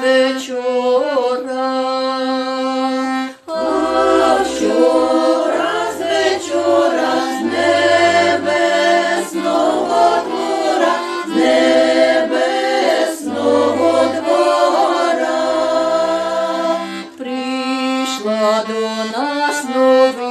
вечора, а вечора, небесного двора, небесного двора прийшла до нас нова.